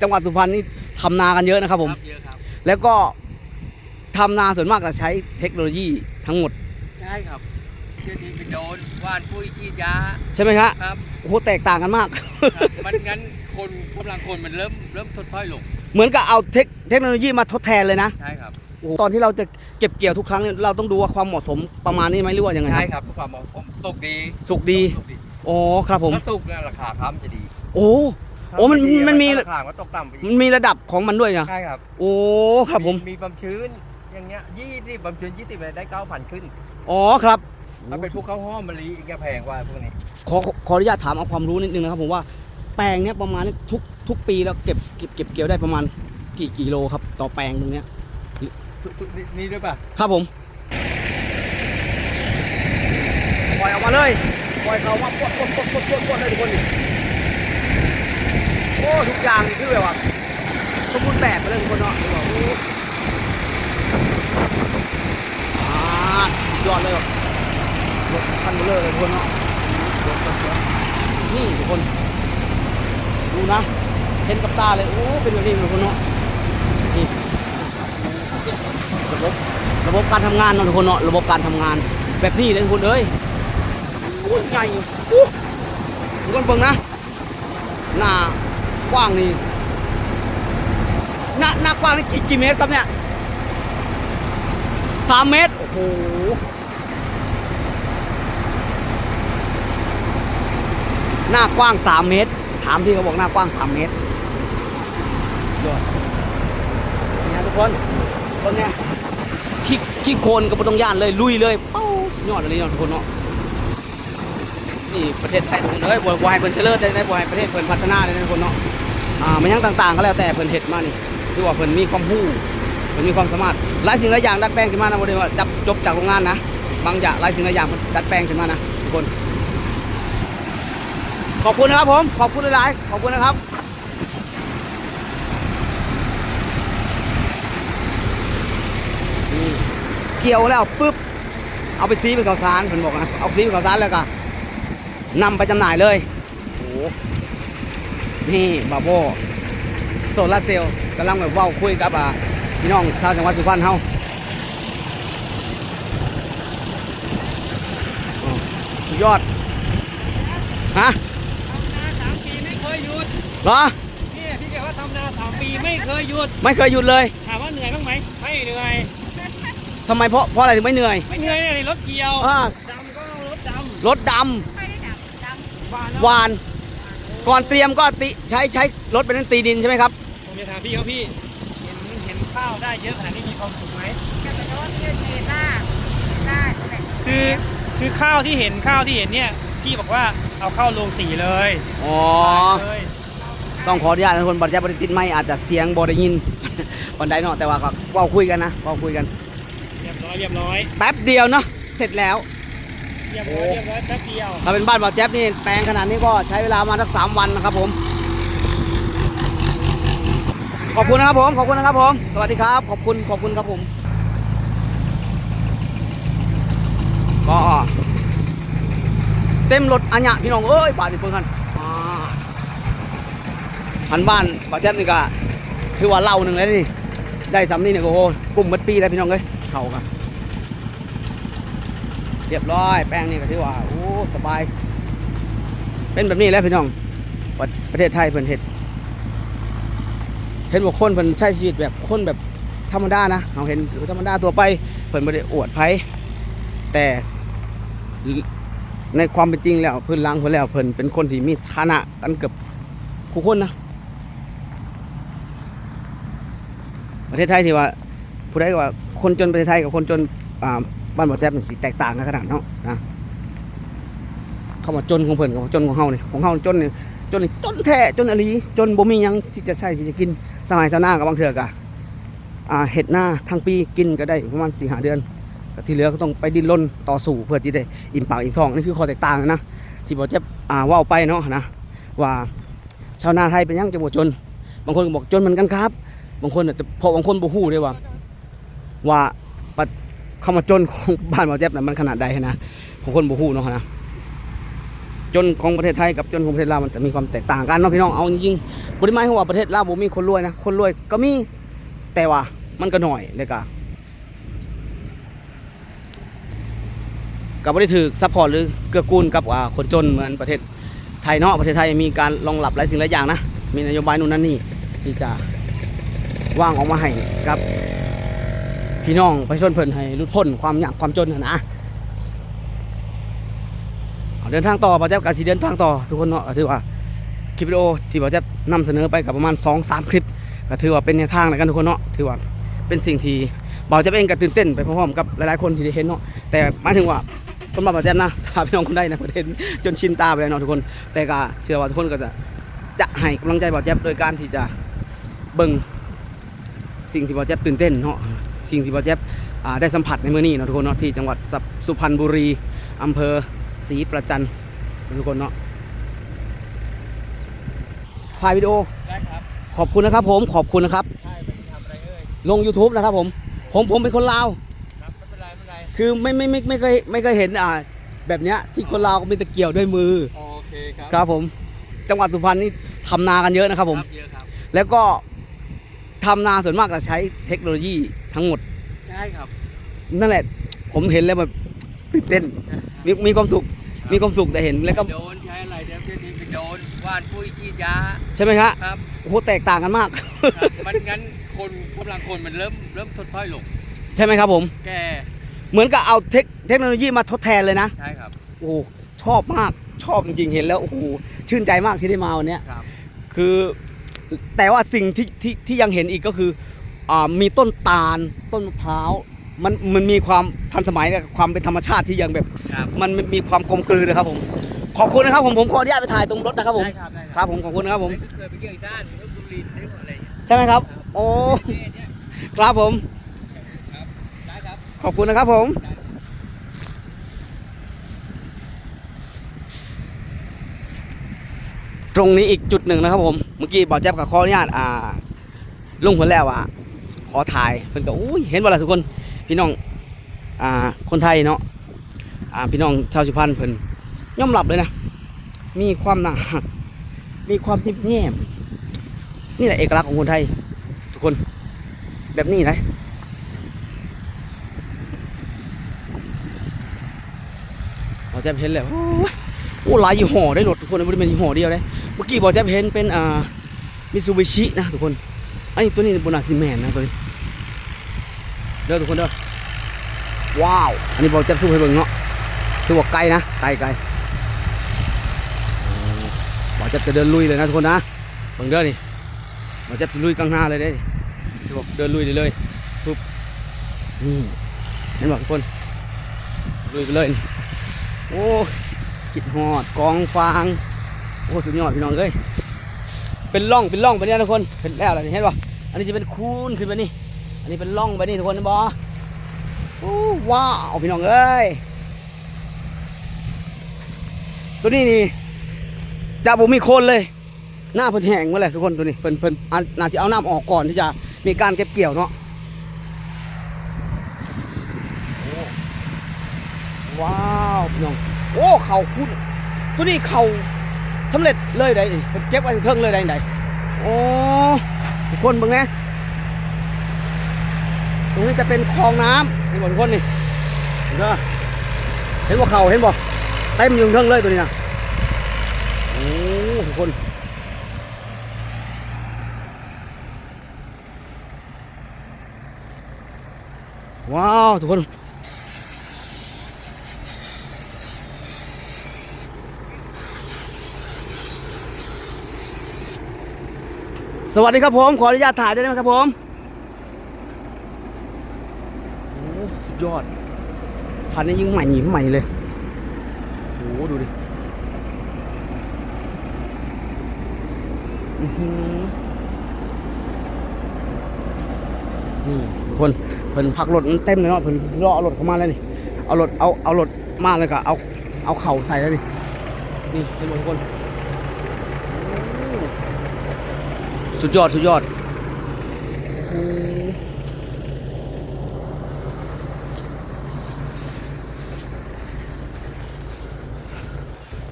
จังหวัดสุพรรณนี่ทำนากันเยอะนะครับผม เยอะครับแล้วก็ทำนาส่วนมากจะใช้เทคโนโลยีทั้งหมดใช่ครับเดี๋ยวนี้ไปโดนว่านปุ้ยฉีดยาใช่ไหมครับครับโอ้โหแตกต่างกันมาก ครับ มันงั้นคนกำลังคนมันเริ่มเริ่มทดถอยลงเหมือนกับเอาเทคเทคโนโลยีมาทดแทนเลยนะใช่ครับโอ้โหตอนที่เราจะเก็บเกี่ยวทุกครั้งเนี่ยเราต้องดูว่าความเหมาะสมประมาณนี้ไหมหรือว่ายังไงใช่ครับครับความเหมาะสมสุกดีสุกดี สุกดีอ๋อครับผมถ้าสุกเนี่ยราคาค้ำจะดี โอ้ โอ้มันถ้าไดีมันมีราคาก็ตกต่ำไปอีมันกมีระดับของมันด้วยนะใช่ครับโอ้ครับผมมีความชื้นอย่างเงี้ยยี่สิบความชื้นยี่สิบได้เก้าพันขึ้นอ๋อครับถ้าเป็นพวกข้าวหอมมะลิอีกจะแพงกว่าพวกนี้ขอขอขออนุญาตถามเอาความรู้นิดนึงนะครับผมว่าแปลงเนี้ยประมาณนี้ทุกทุกปีแล้วเก็บเก็บเก็บเกี่ยวได้ประมาณกี่กิโลครับ ต่อแปลงตรงเนี้ยทุกทุกนี่นี่ด้วยป่ะครับผมปล่อยออกมาเลยปล่อยเขามาปวดปวดปวดปวดปวดปวดเลยทุกคนนี่โอ้ทุกอย่างนี่คือแบบว่าสมบูรณ์แบบไปเลยทุกคนเนาะโอ้โหอ่ายอดเลยว่ะรถคันเบลอเลยทุกคนเนาะรถสวยๆนี่ทุกคนดูนะเห็นกับตาเลยโอ้เป็นแบบนี้ทุกคนเนาะนี่ระบบระบบการทำงานเนาะทุกคนเนาะระบบการทำงานแบบนี้เลยทุกคนเอ้ยโอ้ยใหญ่โอ้ทุกคนเบิ่งนะหน้า กว้างนี่หน้าหน้ากว้างนี่กี่เมตรครับเนี่ยสามเมตร โอ้โหหน้ากว้าง3เมตร ถามพี่เขาบอกหน้ากว้าง3เมตรยอดเนี่ยทุกคนคนเนี่ยขี้ขี้โคลนก็ไม่ต้องย่านเลยลุยเลยเป้ายอดอะไรเนาะทุกคนเนาะนี่ประเทศไทยทุกคนเอ้ยบัวให้เพิ่นเจริญได้ได้บัวให้ประเทศเพิ่นพัฒนาได้นะทุกคนเนาะ อ่ามันยังต่างๆก็แล้วแต่เพิ่นเฮ็ดมานี่คือว่าเพิ่นมีความรู้เพิ่นมีความสามารถหลายสิ่งหลายอย่างดัดแปลงขึ้นมานะบ่ได้ว่าจับจบจากโรงงานนะบางอย่างหลายสิ่งหลายอย่างเพิ่นดัดแปลงขึ้นมานะทุกคน ขอบคุณนะครับผมขอบคุณหลายๆขอบคุณนะครับนี่เกี่ยวแล้วปุ๊บเอาไปซีเป็นข้าวสารผมบอกนะเอาซีเป็นข้าวสารแล้วก็นำไปจำหน่ายเลยโอ้ นี่บาโบโซลาร์เซลล์กำลังแบบเว่าคุยกับอ่าพี่น้องชาวจังหวัดสุพรรณเฮาอ๋อสุดยอด ฮะทำนาสามปีไม่เคยหยุดเหรอเนี่ยพี่แกว่าทำนาสามปีไม่เคยหยุด ไม่เคยหยุดเลย ถามว่าเหนื่อยบ้างไหมไม่เหนื่อยทำไมเพราะเพราะอะไรถึงไม่เหนื่อย ไม่เหนื่อยเลยรถเกี่ยวอ่า ดำก็ต้องรถดรถดำวานำ หวาน ก่อนเตรียมก็ติใช้ใช้รถเป็นนตีดินใช่ไหมครับผมจะถามพี่เขาพี่เห็นเห็นข้าวได้เยอะขนาดนี้มีความสุขไหมคือคือข้าวที่เห็นข้าวที่เห็นเนี่ยพี่บอกว่าเอาเข้าโรงสีเลยอ๋อเลยต้องขออนุญาตนะคนบัตรใจบริติดไม่อาจจะเสียงบริยินปันไดเนาะแต่ว่าก็เว่าคุยกันนะเว่าคุยกัน เรียบร้อยเรียบร้อย แป๊บเดียวเนาะเสร็จแล้ว เรียบร้อยเรียบร้อยแป๊บเดียวถ้าเป็นบ้านบ่าวแจ๊บนี่แปลงขนาดนี้ก็ใช้เวลามาสักสามวันนะครับผม ขอบคุณนะครับผมขอบคุณนะครับผมสวัสดีครับ ขอบคุณขอบคุณครับผม ก็เต็มรถอัญญะพี่น้องเอ้ยบาทนี่เพิ่งกันอ่าหันบ้านบ่าวแจ๊บนี่ก็ถือว่าเล่าหนึ่งเลยนี่ได้สำนี่เนี่ยโอ้โหกลุ่มมัดปีแล้วพี่น้องเอ้ยเข่ากัน รียบร้อย แป้งนี่ก็ถือว่าโอ้สบาย เป็นแบบนี้แล้วพี่น้อง ประเทศไทยเพิ่นเฮ็ดเห็นว่าคนเพิ่นใช้ชีวิตแบบคนแบบธรรมดานะเราเห็นธรรมดาตัวไปเพิ่นบ่ได้อวดไผแต่ในความเป็นจริงแล้วเพิ่นล้างเพิ่นแล้วเพิ่นเป็นคนที่มีฐานะกันเกือบคู่คนนะประเทศไทยที่ว่าผู้ใดก็ว่าคนจนประเทศไทยกับคนจนอ่า บ้านบ่อแจ๊บนี่สิแตกต่างกันขนาดเนาะนะเข้ามาจนของเพิ่นกับจนของเฮานี่ของเฮาจนนี่จนนี่จนแท้จนอหลีจนบ่มีหยังที่จะใช้ที่จะกินสมัยชาวนากับบางเทื่อกะอ่าเฮ็ดหน้าทั้งปีกินก็ได้ประมาณ4-5เดือนที่เหลือก็ต้องไปดิ้นรนต่อสู้เพื่อที่ได้อิ่มปากอิ่มท้องนี่คือข้อแตกต่างนะที่บ่อแจ๊บอ่าเว้าไปเนาะนะว่าชาวนาไทยเป็นยังจะบ่จน บางคนบอกจนเหมือนกันครับ บางคนน่ะแต่พราะบางคนบ่ฮู้ด้วยว่าว่า ปัจคำว่าจนของบ้านหมอแจ๊บนะมันขนาดใดนะของคนบูฮู้เนาะนะจนของประเทศไทยกับจนของประเทศลาวมันจะมีความแตกต่างกันเนาะพี่น้องเอาจริงๆบริมายของว่าประเทศลาวบ่มีคนรวยนะคนรวยก็มีแต่ว่ามันก็หน่อยเลยก็ก็บ่ได้ถือซัพพอร์ตหรือเกื้อกูลกับอ่าคนจนเหมือนประเทศไทยเนาะประเทศไทยมีการรองรับหลายสิ่งหลายอย่างนะมีนโยบายนู่นนั่นนี่ที่จะว่างออกมาให้กับ พี่น้องประชาชนเพิ่นให้หลุดพ้นความยากความจนนะนะเดินทางต่อบ่าแจ๊บกสีเดินทางต่อทุกคนเนาะถือว่าคลิปวิดีโอที่บ่าแจ๊บนำเสนอไปกับประมาณ2 3คลิปก็ถือว่าเป็นแนวทางในกันทุกคนเนาะถือว่าเป็นสิ่งที่บ่าวแจ๊บเองก็ตื่นเต้นไปพร้อมๆกับหลายๆคนที่ได้เห็นเนาะแต่หมายถึงว่าคนบ่าวแจ๊บนะถ้าพี่น้องคนใดนะประเทศจนชินตาไปแล้วเนาะทุกคน แต่ก็เชื่อว่าทุกคนก็จะจะให้กำลังใจบ่าวแจ๊บโดยการที่จะเบิ่งสิ่งที่บ่าวแจ๊บตื่นเต้นเนาะ สิ่งที่บอแจ๊บอ่าได้สัมผัสในมื้อนี้เนาะทุกคนเนาะที่จังหวัดสับสุพรรณบุรีอำเภอศรีประจันทุกคนเนาะถ่ายวิดีโอได้ครับขอบคุณนะครับผมขอบคุณนะครับใช่เป็นทำอะไรเอ่ยลง YouTube นะครับผมผมผมเป็นคนลาวครับไม่เป็นไรไม่เป็นไรคือไม่ไม่ไม่ไม่เคยไม่เคยเห็นอ่าแบบเนี้ยที่คนลาวก็มีตะเกียวด้วยมือโอเคครับครับผมจังหวัดสุพรรณนี่ทำนากันเยอะนะครับผมครับเยอะครับแล้วก็ทำนาส่วนมากจะใช้เทคโนโลยี ทั้งหมด ใช่ครับ นั่นแหละ ผมเห็นแล้วแบบตื่นเต้น มีมีความสุข มีความสุขแต่เห็นแล้วก็โดนใช้อะไรเดี๋ยวเดี๋ยวนี้ไปโดนว่านปุ้ยฉีดยาใช่ไหมครับครับโอ้โหแตกต่างกันมาก ครับมันงั้นคนกำลังคนมันเริ่มเริ่มทดถอยลง ใช่ไหมครับผม แกเหมือนกับเอาเทคเทคโนโลยีมาทดแทนเลยนะใช่ครับโอ้โหชอบมากชอบจริงๆเห็นแล้วโอ้โหชื่นใจมากที่ได้มาวันเนี้ยครับ คือแต่ว่าสิ่งที่ที่ที่ยังเห็นอีกก็คืออ่า มีต้นตาลต้นมะพร้าวมันมันมีความทันสมัยกับความเป็นธรรมชาติที่ยังแบบครับมันมีความกลมกลืนนะครับผม ขอบคุณนะครับผมผมขออนุญาตไปถ่ายตรงรถนะครับผมได้ครับได้ครับผมขอบคุณนะครับผมเคยไปเกี่ยวอีด้านลพบุรีได้หมดอะไรอย่างเงี้ยใช่ไหมครับ โอ้เนี่ยเนี่ยครับผมครับได้ครับขอบคุณนะครับผมได้ตรงนี้อีกจุดหนึ่งนะครับผม เมื่อกี้บอกแจ๊บกับขออนุญาตอ่าลุงคนแล้วอะข อถ่ายเพิ่นก็อุ้ยเห็นบ่ล่ะทุกคนพี่น้องอ่าคนไทยเนาะอ่าพี่น้องชาวสุพรรณเพิ่นยอมรับเลยนะ มีความหนักมีความทิมแย้มนี่แหละเอกลักษณ์ของคนไทย ทุกคนแบบนี้นะเราจะเห็นแล้วโอ้หลายยี่ห้อได้รถทุกคนไม่ได้เป็นยี่ห้อเดียวเลยเมื่อกี้บอกจะเห็นเป็นอ่ามิซูบิชินะทุกคนไอันนี้ตัวนี้บนาซิแมนนะตัวนี้ เด้อทุกคนเด้อว้าว อันนี้บอกจะสู้ให้เบิ่งเนาะคือว่าไกลนะไกลไกลโอ้บอกจะจะเดินลุยเลยนะทุกคนนะเบิ่งเด้อนี่บอกจะลุยกลางหน้าเลยเด้คือบอกเดินลุยเลยเลยปุ๊บนี่เห็นบอกทุกคนลุยไปเลยนี่โอ้กิดหอดกองฟางโอ้สุดยอดพี่น้องเอ้ยเป็นร่องเป็นร่องไปเนี่ยทุกคนเป็นแล้วอะไรเห็นป่ะอันนี้จะเป็นคูนขึ้นไปนี่ อันนี้เป็นร่องไปนี่ทุกคนนะบอโอ้ว้าวพี่น้องเอ้ยตัวนี้นี่จะบ่มีโคนเลย หน้าเพิ่นแห้งมาเลยทุกคนตัวนี้เพิ่นเพิ่นอะน่าจะเอาน้ำออกก่อนที่จะมีการเก็บเกี่ยวเนาะว้าวพี่น้องโอ้เข่าคุณตัวนี้เข่าสำเร็จเลยได้ดิผมเก็บไว้เครื่องเลยได้ไดโอ้ทุกคนเบิ่งนะ ตรงนี้จะเป็นคลองน้ำเห็นบ่ทุกคนนี่เห็นบ่เห็นบ่เขาเห็นบ่เต็มอยู่เครื่องเลยตัวนี้นะโอ้ทุกคนว้าวทุกคนสวัสดีครับผม ขออนุญาตถ่ายได้ไหมครับผมโอ้สุด ยอด คันนี้ยิ่งใหม่ใหม่เลยโอ้ดูดินี่ทุกคนเพิ่นพักรถมันเต็มเลยเนาะเพิ่นรอเอารถเข้ามาแล้วนี่ เอารถเอาเอารถมาเลยก็เอาเอาเข่าใส่แล้วนี่นี่เห็นหมดทุกคน สุดยอดสุดยอด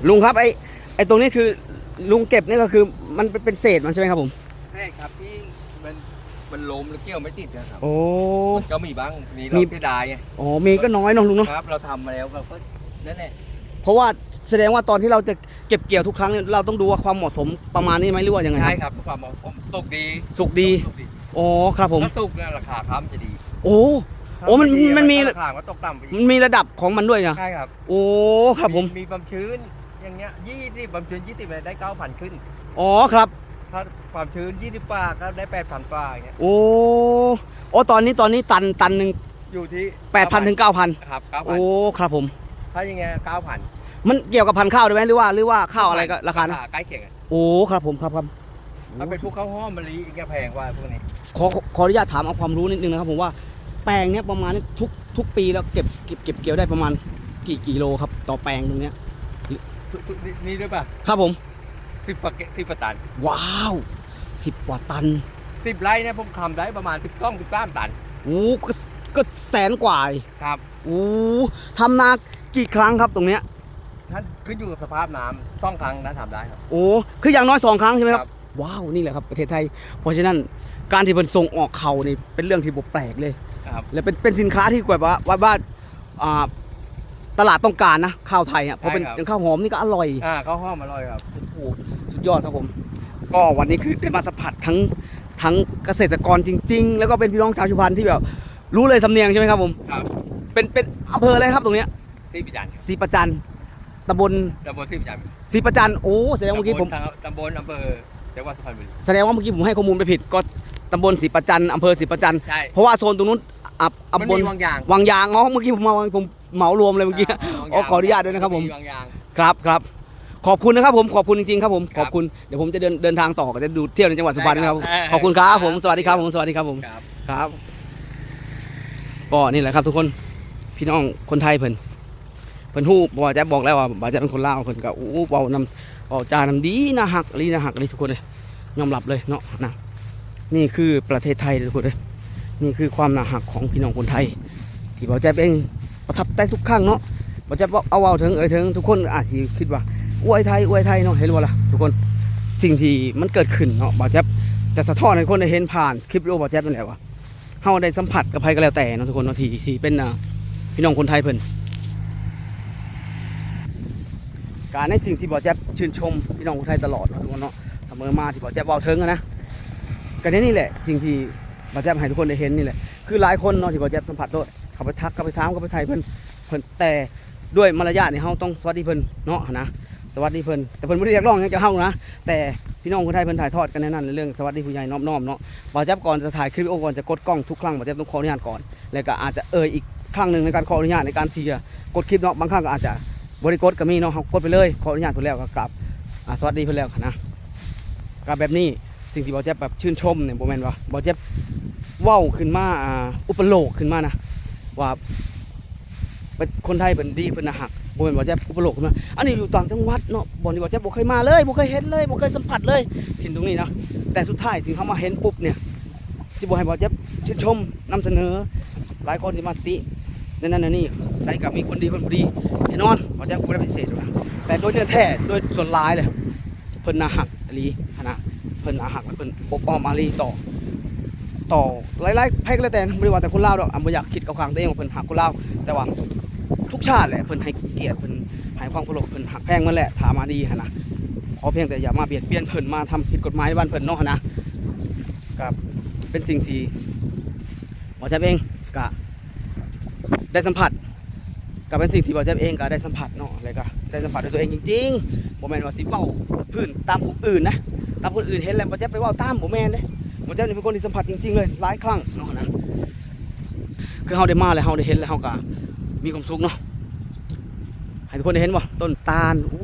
ลุงครับไอ้ไอ้ตรงนี้คือลุงเก็บนี่ก็คือมันเป็นเป็นเศษมันใช่ไหมครับผมใช่ครับที่มันมันล้มแล้วเกี่ยวไม่ติดนะครับโอ้ มันก็มีบ้างมีมีเราเสียดายไงอ๋อมีก็น้อยเนาะลุงเนาะครับ เราทำมาแล้วก็ก็นั่นแหละเพราะว่าแสดงว่าตอนที่เราจะเก็บเกี่ยวทุกครั้งเนี่ยเราต้องดูว่าความเหมาะสมประมาณนี้ไหมหรือว่ายังไงใช่ครับความเหมาะสมสุกดีสุกดีสุกดีอ๋อครับผม ถ้าสุกเนี่ยราคาค้ำจะดีโอ้ โอ้มันถ้าดีมันมี ราคาก็ตกต่ำไปอีมันกมีระดับของมันด้วยนะใช่ครับโอ้ครับผมมีความชื้น อย่างเงี้ยยี่สิบความชื้นยี่สิบได้เก้าพันขึ้น อ๋อครับ ถ้าความชื้นยี่สิบปาก็ได้แปดพันปาอย่างเงี้ย โอ้โอ้ตอนนี้ตอนนี้ตันตันหนึ่งอยู่ที่แปดพันถึงเก้าพันครับเก้าพันโอ้ครับผม ถ้าอย่างเงี้ยเก้าพันมันเกี่ยวกับพันธุ์ข้าวด้วยไหมหรือว่าหรือว่าข้าวอะไรก็ราคานะใกล้เคียงกันโอ้ครับผมครับครับถ้าเป็นพวกข้าวหอมมะลิอีกแพงกว่าพวกนี้ขอขอขออนุญาตถามเอาความรู้นิดนึงนะครับผมว่าแปลงเนี้ยประมาณนี้ทุกทุกปีแล้วเก็บเก็บเก็บเกี่ยวได้ประมาณกี่กิโลครับต่อแปลงตรงเนี้ยทุกทุก นี่นี่ด้วยป่ะครับผมสิบฝักสิบฝักตัน ว้าวสิบกว่าตันสิบไร่เนี่ยผมทำได้ประมาณสิบก้องสิบสามตันโอ้ก็ก็แสนกว่าดิครับโอ้ทำนากี่ครั้งครับตรงเนี้ยท่านขึ้นอยู่กับสภาพน้ำสองครั้งนะทำได้ครับโอ้คืออย่างน้อยสองครั้งใช่ไหมครับว้าวนี่แหละครับประเทศไทย เพราะฉะนั้นการที่มันส่งออกเขานี่เป็นเรื่องที่บแปลกเลยครับและเป็นเป็นสินค้าที่แบบว่าว่าว่าอ่า ตลาดต้องการนะข้าวไทยอะเพราะเป็นเป็นข้าวหอมนี่ก็อร่อยอ่าข้าวหอมอร่อยครับ โอ้โหสุดยอดครับผม ก็วันนี้คือได้มาสัมผัสทั้งทั้งเกษตรกรจริง ๆ แล้วก็เป็นพี่น้องชาวชุมพรที่แบบรู้เลยสำเนียงใช่ไหมครับผมครับเป็นเป็นอำเภออะไรครับตรงเนี้ยซีปิจันทร์ครับศรีประจันตำบลตำบลซีปิจันทร์ศรีประจันโอ้แสดงว่าเมื่อกี้ผม ตำบลทางตำบลอำเภอจังหวัดสุพรรณบุรีแสดงว่าเมื่อกี้ผมให้ข้อมูลไปผิดก็ตำบลศรีประจันอำเภอศรีประจัน ใช่ เพราะว่าโซนตรงนู้น อับมันตำบลมีวางยางวังยางอ๋อเมื่อกี้ผมมาผมเหมารวมเลยเมื่อกี้าวังอ๋อขออนุญาตด้วยนะครับผม วางยาง ครับครับขอบคุณนะครับผมขอบคุณจริงๆครับผมครัขบอบคุณเดี๋ยวผมจะเดินเดินทางต่อก็จะดูเที่ยวในจังหวัดสุพรรณนะครับได้ครับขอบคุณครับผมครับสวัสดีครับผมสวัสดีครับผมครับ ครับ ก็นี่แหละครับทุกคนพี่น้องคนไทยเพิ่นเพิ่นฮู้บ่ว่าจะบอกแล้วว่าบ่าจะเป็นคนลาวเพิ่นก็อู้เว้านำเว้าจานำดีนะฮักลีนะฮักลีทุกคนเลยยอมรับเลยเนาะนะนี่คือประเทศไทยเลยทุกคนเลย นี่คือความน่าฮักของพี่น้องคนไทย ที่บ่าจะเองประทับใจทุกครั้งเนาะบ่าจะเอาเว้าถึงเอ่ยถึงทุกคนอาจสิคิดว่าอวยไทยอวยไทยเนาะเห็นบ่ล่ะทุกคนสิ่งที่มันเกิดขึ้นเนาะบ่าจจะสะท้อนให้คนได้เห็นผ่านคลิปวิดีโอบ่าจะนั่นแหละว่าเฮาได้สัมผัสกับใครก็แล้วแต่เนาะทุกคนเนาะที่ที่เป็นพี่น้องคนไทยเพิ่นการในสิ่งที่บอแจ๊บชื่นชมพี่น้องคนไทยตลอดเนาะทุกคนเนาะเสมอมาที่บอแจ๊บเว้าถึงอะนะก็ในนี่แหละสิ่งที่ บ่อแจ๊บให้ทุกคนได้เห็นนี่แหละคือหลายคนเนาะที่บ่อแจ๊บสัมผัสด้วยเขาไปทักเขาไปถามเขาไปไทยเพิ่นเพิ่นแต่ด้วยมารยาทนี่เฮาต้องสวัสดีเพิ่นเนาะนะสวัสดีเพิ่นแต่เพิ่นบ่ได้เรียกร้องหยังจาเฮานะแต่พี่น้องคนไทยเพิ่นถ่ายทอดกันในนั้นในเรื่องสวัสดีผู้ใหญ่น้อมๆเนาะบอจับก่อนจะถ่ายคลิปโอก่อนจะกดกล้องทุกครั้งบอจับต้องขออนุญาตก่อน แล้วก็อาจจะเอ่ยอีกครั้งหนึ่งในการขออนุญาตในการที่จะกดคลิปเนาะบางครั้งก็อาจจะบริกดก็มีเนาะกดไปเลยขออนุญาตเพิ่นแล้วก็กลับสวัสดีเพิ่นแล้วนะกับแบบนี้ สิ่งที่บอจับแบบชื่นชมเนี่ยโมเมนว่าบอจับว้าขึ้นมาอ่าอุปโลกขึ้นมานะว่าเป็นคนไทยเป็นดีเป็นนะหักโมเมนบอจับอุปโลกขึ้นมาอันนี้อยู่ต่างจังหวัดเนาะบอนี่บอจับบ่เคยมาเลยบ่เคยเห็นเลยบ่เคยสัมผัสเลยถิ่นตรงนี้นะแต่สุดท้ายถึงเขามาเห็นปุ๊บเนี่ยที่บอให้บอเจ็บชื่นชมนำเสนอ หลายคนที่มาตินั่นนั่นนี่ใส่กับมีคนดีคนบ่ดีแน่นอนบอเจ็บกูไม่ได้ปฏิเสธหรอกนะแต่โดยเนื้อแท้โดยส่วนหลายเลยเพิ่นนาหักอหลีนะ เพิ่นนาหักและเพิ่นปกป้องมาลีต่อ ต่อหลายๆไพ่ก็แล้วแต่นะไม่ได้ว่าแต่คนลาวดอกอะบ่อยากคิดกับข้างตัวเองว่าเพิ่นหักคนลาวแต่ว่าทุกชาติแหละเพิ่นให้เกียรติเพิ่นให้ความเคารพเพิ่นหักแพงมันแหละถามมาดีหั่นนะขอเพียงแต่อย่ามาเบียดเบียนเพิ่นมาทำผิดกฎหมายในบ้านเพิ่นเนาะหั่นนะเป็นสิ่งที่หมอแจ๊บเองก็ได้สัมผัสก็เป็นสิ่งที่หมอแจ๊บเองก็ได้สัมผัสเนาะอะไรก็ได้สัมผัสด้วยตัวเองจริงๆบ่แม่นว่าสิเว้าพื้นตามคนอื่นนะ ตามคนอื่นเห็นแล้วหมอแจ๊บไปว้าตามบ่แม่นเด้หมอแจ๊บนี่เป็นคนที่สัมผัสจริงๆเลยหลายครั้งเนาะนะคือเฮาได้มาแล้วเฮาได้เห็นแล้วเฮาก็มีความสุขเนาะให้ทุกคนได้เห็นว่าต้นตาลอู้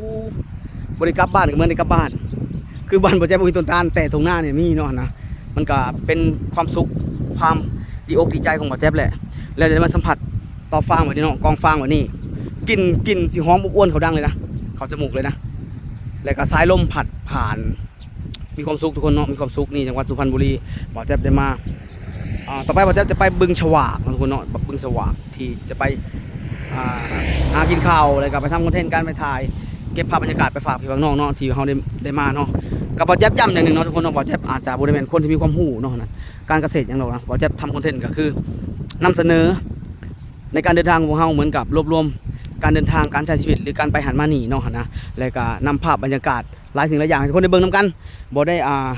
บริกลับบ้านก็เหมือนได้กลับบ้าน คือบ้านหมอแจ๊บบ่มีต้นตาลแต่ตรงหน้าเนี่ยมีเนาะนะมันก็เป็นความสุขความดีอกดีใจของหมอแจ๊บแหละ แล้วเดี๋ยวมาสัมผัสต่อฟางแบบนี้เนาะกองฟางแบบนี้กลินกลินสีหอมอบอวนเขาดังเลยนะเขาจมูกเลยนะ แล้วก็สายลมผัดผ่าน มีความสุขทุกคนเนาะมีความสุขนี่จังหวัดสุพรรณบุรีหมอแจ๊บได้มาอ่าต่อไปหมอแจ๊บจะไปบึงฉวากทุกคนเนาะบึงฉวากที่จะไปอ่าหากินข้าวอะไรกับไปทำคอนเทนต์การไปถ่ายเก็บภาพบรรยากาศไปฝากพี่น้องเนาะที่เขาได้ได้มาเนาะกับบอแจ๊บย้ำอย่างหนึ่งเนาะทุกคนเนาะบอแจ๊บอาจจะบริเวณคนที่มีความหูเนาะนะการเกษตรอย่างเรานะบอแจ๊บทำคอนเทนต์ก็คือนำเสนอในการเดินทางของเราเหมือนกับรวบรวม การเดินทางการใช้ชีวิตหรือการไปหันมาหนีเนาะนะแล้วก็นำภาพบรรยากาศหลายสิ่งหลายอย่างให้คนได้เบิ่งนํกันบ่ได้อ่า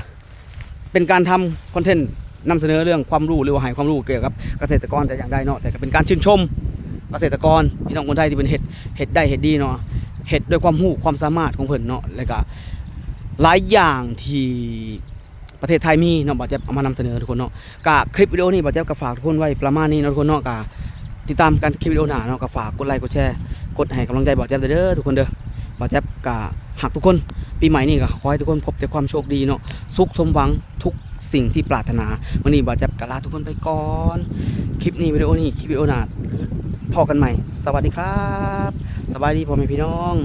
เป็นการทำคอนเทนต์นำเสนอเรื่องความรู้หรือว่าให้ความรู้เกี่ยวกับเกษตรกรแต่อย่างใดเนาะแต่ก็เป็นการชื่นชมเกษตรกรพี่น้องคนไทยที่เป็นเห็ดเห็ดได้เห็ดดีเนาะเห็ดด้วยความรู้ความสามารถของเพิ่นเนาะแล้วก็หลายอย่างที่ประเทศไทยมีเนาะบ่จะเอามานำเสนอทุกคนเนาะกะคลิปวิดีโอนี้บ่จะก็ฝากทุกคนไว้ประมาณนี้เนาะทุกคนเนาะกะติดตามกันคลิปวิดีโอหน้าเนาะก็ฝากกดไลค์กดแชร์ กดให้กำลังใจบ่แจ๊บเด้อทุกคนเด้อบ่แจ๊บกะหากทุกคนปีใหม่นี่ก็ขอให้ทุกคนพบแต่ความโชคดีเนาะสุขสมหวังทุกสิ่งที่ปรารถนาวันนี้บ่แจ๊บกะลาทุกคนไปก่อนคลิปนี้วิดีโอนี้คลิปวิดีโอหนาพอกันใหม่ สวัสดีครับ สบายดีพ่อแม่พี่น้อง